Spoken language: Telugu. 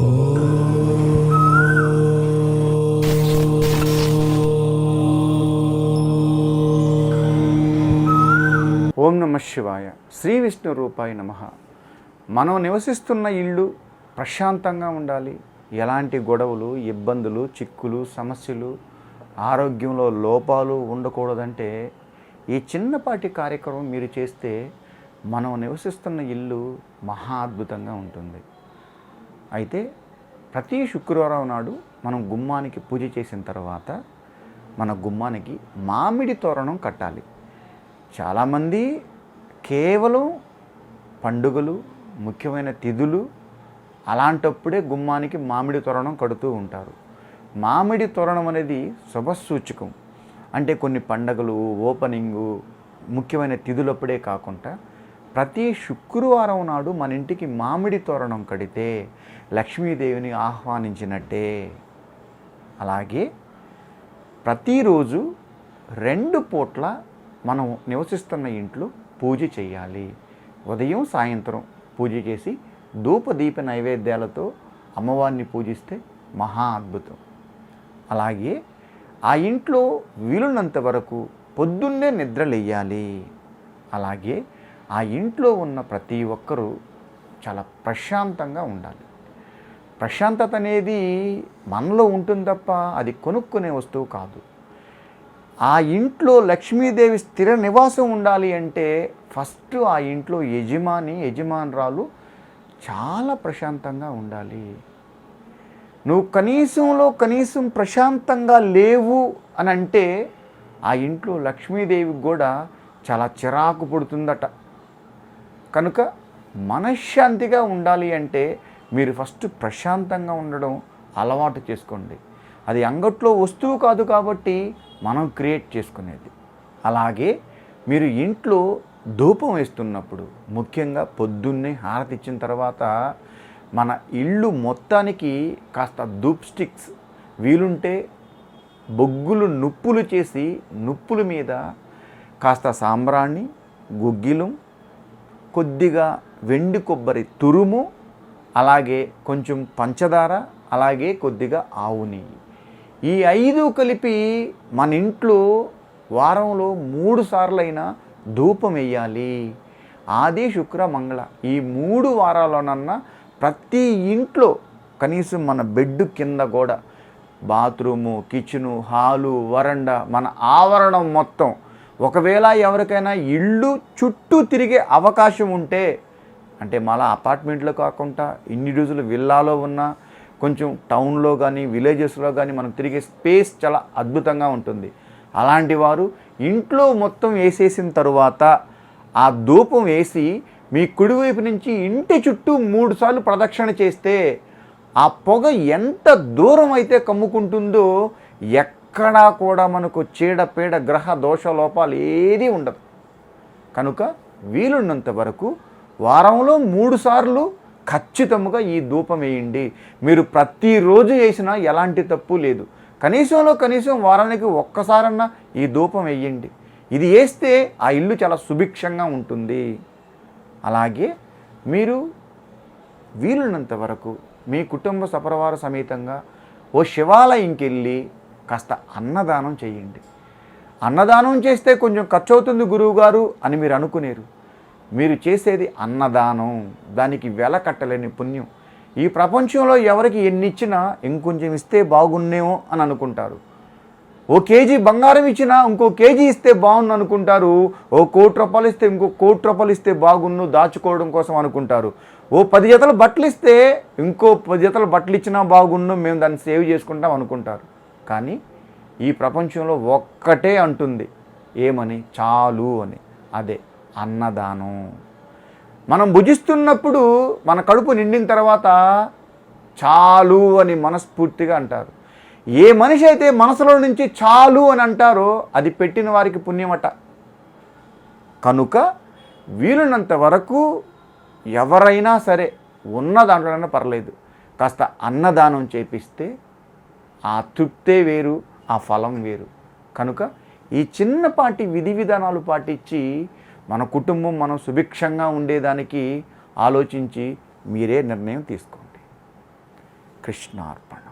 ఓం నమ శివాయ. శ్రీ విష్ణు రూపాయ నమ. మనం నివసిస్తున్న ఇల్లు ప్రశాంతంగా ఉండాలి. ఎలాంటి గొడవలు ఇబ్బందులు చిక్కులు సమస్యలు ఆరోగ్యంలో లోపాలు ఉండకూడదంటే ఈ చిన్నపాటి కార్యక్రమం మీరు చేస్తే మనం నివసిస్తున్న ఇల్లు మహా అద్భుతంగా ఉంటుంది. అయితే ప్రతి శుక్రవారం నాడు మనం గుమ్మానికి పూజ చేసిన తర్వాత మన గుమ్మానికి మామిడి తోరణం కట్టాలి. చాలామంది కేవలం పండుగలు ముఖ్యమైన తిథులు అలాంటప్పుడే గుమ్మానికి మామిడి తోరణం కడుతూ ఉంటారు. మామిడి తోరణం అనేది శుభసూచకం. అంటే కొన్ని పండగలు ఓపెనింగు ముఖ్యమైన తిథులప్పుడే కాకుండా ప్రతి శుక్రవారం నాడు మన ఇంటికి మామిడి తోరణం కడితే లక్ష్మీదేవిని ఆహ్వానించినట్టే. అలాగే ప్రతిరోజు రెండు పూట్ల మనం నివసిస్తున్న ఇంట్లో పూజ చేయాలి. ఉదయం సాయంత్రం పూజ చేసి ధూపదీప నైవేద్యాలతో అమ్మవారిని పూజిస్తే మహా అద్భుతం. అలాగే ఆ ఇంట్లో వీలున్నంత వరకు పొద్దున్నే నిద్రలేయాలి. అలాగే ఆ ఇంట్లో ఉన్న ప్రతి ఒక్కరూ చాలా ప్రశాంతంగా ఉండాలి. ప్రశాంతత అనేది మనలో ఉంటుంది తప్ప అది కొనుక్కునే వస్తువు కాదు. ఆ ఇంట్లో లక్ష్మీదేవి స్థిర నివాసం ఉండాలి అంటే ఫస్ట్ ఆ ఇంట్లో యజమాని యజమానురాలు చాలా ప్రశాంతంగా ఉండాలి. నువ్వు కనీసంలో కనీసం ప్రశాంతంగా లేవు అని అంటే ఆ ఇంట్లో లక్ష్మీదేవికి కూడా చాలా చిరాకు పుడుతుందట. కనుక మనశ్శాంతిగా ఉండాలి అంటే మీరు ఫస్ట్ ప్రశాంతంగా ఉండడం అలవాటు చేసుకోండి. అది అంగట్లో వస్తువు కాదు కాబట్టి మనం క్రియేట్ చేసుకునేది. అలాగే మీరు ఇంట్లో ధూపం వేస్తున్నప్పుడు ముఖ్యంగా పొద్దున్నే హారతి ఇచ్చిన తర్వాత మన ఇల్లు మొత్తానికి కాస్త ధూప్ స్టిక్స్ వీలుంటే బొగ్గులు నుప్పులు చేసి నుప్పుల మీద కాస్త సాంబ్రాణి గుగ్గిలం కొద్దిగా వెండి కొబ్బరి తురుము అలాగే కొంచెం పంచదార అలాగే కొద్దిగా ఆవు నెయ్యి. ఈ ఐదు కలిపి మన ఇంట్లో వారంలో మూడు సార్లైనా ధూపం వేయాలి. ఆది శుక్ర మంగళ. ఈ మూడు వారాల్లోనన్నా ప్రతి ఇంట్లో కనీసం మన బెడ్ కింద కూడా బాత్రూము కిచెను హాలు వరండా మన ఆవరణం మొత్తం ఒకవేళ ఎవరికైనా ఇల్లు చుట్టూ తిరిగే అవకాశం ఉంటే అంటే మళ్ళా అపార్ట్మెంట్లో కాకుండా ఇన్ని రోజులు విల్లాలో ఉన్న కొంచెం టౌన్లో కానీ విలేజెస్లో కానీ మనం తిరిగే స్పేస్ చాలా అద్భుతంగా ఉంటుంది. అలాంటి వారు ఇంట్లో మొత్తం వేసేసిన తరువాత ఆ ధూపం వేసి మీ కుడివైపు నుంచి ఇంటి చుట్టూ మూడు సార్లు ప్రదక్షిణ చేస్తే ఆ పొగ ఎంత దూరం అయితే కమ్ముకుంటుందో ఎక్కడా కూడా మనకు చీడపీడ గ్రహ దోష లోపాలు ఏదీ ఉండదు. కనుక వీలున్నంత వరకు వారంలో మూడుసార్లు ఖచ్చితముగా ఖచ్చితంగా ఈ ధూపం వేయండి. మీరు ప్రతిరోజు వేసినా ఎలాంటి తప్పు లేదు. కనీసంలో కనీసం వారానికి ఒక్కసారన్నా ఈ ధూపం వేయండి. ఇది వేస్తే ఆ ఇల్లు చాలా సుభిక్షంగా ఉంటుంది. అలాగే మీరు వీలున్నంత వరకు మీ కుటుంబ సపరివార సమేతంగా ఓ శివాలయంకి వెళ్ళి కాస్త అన్నదానం చేయండి. అన్నదానం చేస్తే కొంచెం ఖర్చు అవుతుంది గురువుగారు అని మీరు అనుకునేరు. మీరు చేసేది అన్నదానం. దానికి వెల కట్టలేని పుణ్యం. ఈ ప్రపంచంలో ఎవరికి ఎన్ని ఇచ్చినా ఇంకొంచెం ఇస్తే బాగున్నేమో అని అనుకుంటారు. ఓ కేజీ బంగారం ఇచ్చినా ఇంకో కేజీ ఇస్తే బాగుండు అనుకుంటారు. ఓ కోటి రూపాయలు ఇస్తే ఇంకో కోటి రూపాయలు ఇస్తే బాగున్ను దాచుకోవడం కోసం అనుకుంటారు. ఓ పది జతలు బట్టలు ఇస్తే ఇంకో పది జతలు బట్టలు ఇచ్చినా బాగున్ను మేము దాన్ని సేవ్ చేసుకుంటాం అనుకుంటారు. కానీ ఈ ప్రపంచంలో ఒక్కటే అంటుంది ఏమని? చాలు అని. అదే అన్నదానం. మనం భుజిస్తున్నప్పుడు మన కడుపు నిండిన తర్వాత చాలు అని మనస్ఫూర్తిగా అంటారు. ఏ మనిషి అయితే మనసులో నుంచి చాలు అని అంటారో అది పెట్టిన వారికి పుణ్యమట. కనుక వీలున్నంత వరకు ఎవరైనా సరే ఉన్న దాంట్లోనైనా పర్లేదు. కాస్త అన్నదానం చేపిస్తే ఆ తృప్తే వేరు ఆ ఫలం వేరు. కనుక ఈ చిన్నపాటి విధి విధానాలు పాటించి మన కుటుంబం మనం సుభిక్షంగా ఉండేదానికి ఆలోచించి మీరే నిర్ణయం తీసుకోండి. కృష్ణార్పణ.